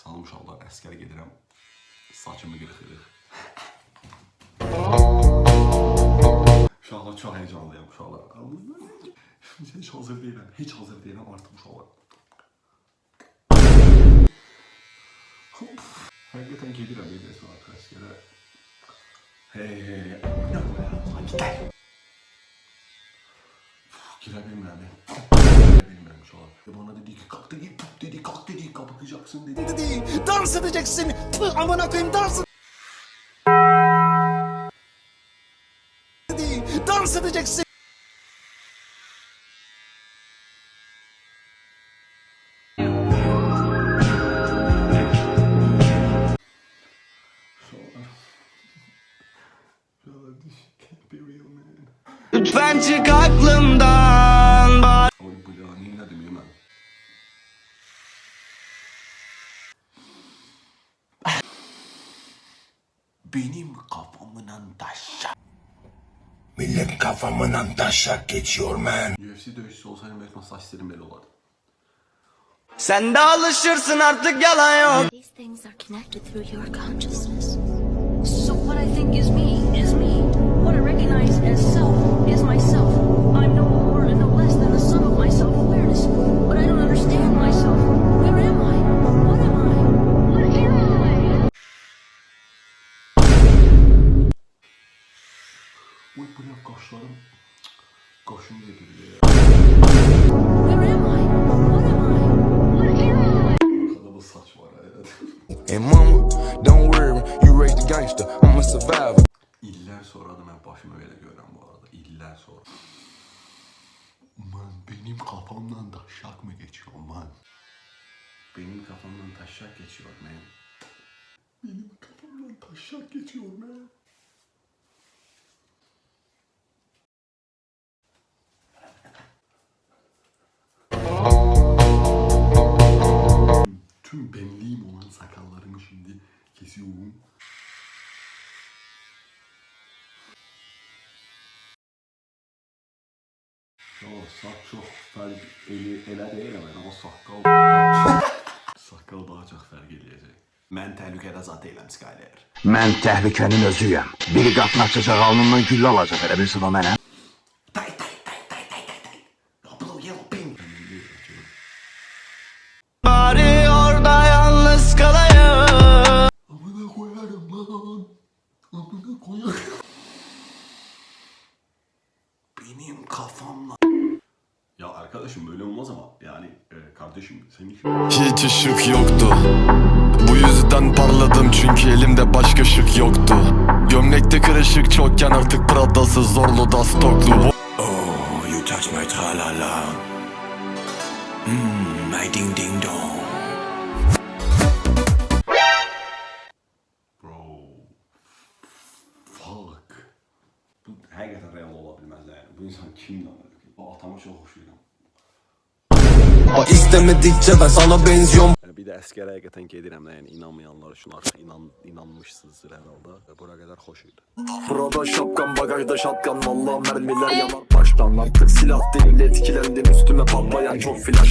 Salam uşaqlar, əskər gedirəm. Saçımı qırxırıq. Uşaqlar çox heyecanlıyam uşaqlar. Heç hazır deyiləm, heç hazır deyiləm artıq uşaqlar. Həqiqətən gedirəm edirəm artıq əskərə. Hey hey hey. Girə bilmirəm. Girə bilmirəm uşaqlar. Bana dedi ki kalk dedi, kalk dedi, kalk dedi, kapatacaksın dedi. dedi. Dans edeceksin. Tüh, amına koyayım dans dedi. Dans edeceksin. Man. Lütfen çık aklımdan Benim kafamdan taşak. Millet kafamdan taşak geçiyor man. UFC dövüşçüsü olsaydım belki saç stilim böyle olurdu. Sen de alışırsın artık yalan yok These things are connected through your consciousness. So what I think is me is Oy bu ne kaşlarım. Kaşım ya. What am I? Arkada bu saç var evet. And mama, don't worry, you raised a gangster. I'm a survivor. İller sonra da ben başıma böyle görürüm bu arada. İller sonra. Man benim kafamdan taşak mı geçiyor man? Benim kafamdan taşak geçiyor man. Benim kafamdan taşak geçiyor man. Tüm benliğim olan sakallarımı şimdi kesiyorum. Ya saç çok fərq eli, elə deyil amma o saqqal saqqal daha çox fərq eləyəcək. Mən təhlükədə zat deyiləm Skyler. Mən təhlükənin özüyəm. Biri qapını açacaq, alnından güllə alacaq. Elə bilirsən o mənə? Tay tay tay tay tay tay tay. Yellow Benim kafamla. Ya arkadaşım böyle olmaz ama yani e, kardeşim senin Hiç ışık yoktu Bu yüzden parladım çünkü elimde başka ışık yoktu Gömlekte kırışık çokken artık Prada'sı zorlu da stoklu Oh, you touch my tralala. Mmm, my ding ding dong. Bu həqiqətən real ola bilməz yəni. Bu insan? Bu atama çox xoşlayıram. İstemedikçe ben sana benziyorum. Yəni bir də əskər həqiqətən gedirəm də, yəni inanmayanlar üçün artıq inan inanmışsınızdır hər halda. Və bura qədər xoş idi. Prada şapkan bagajda şatkan Valla mermiler yanar baştan Artık silah değil etkilendim üstüme patlayan çok flash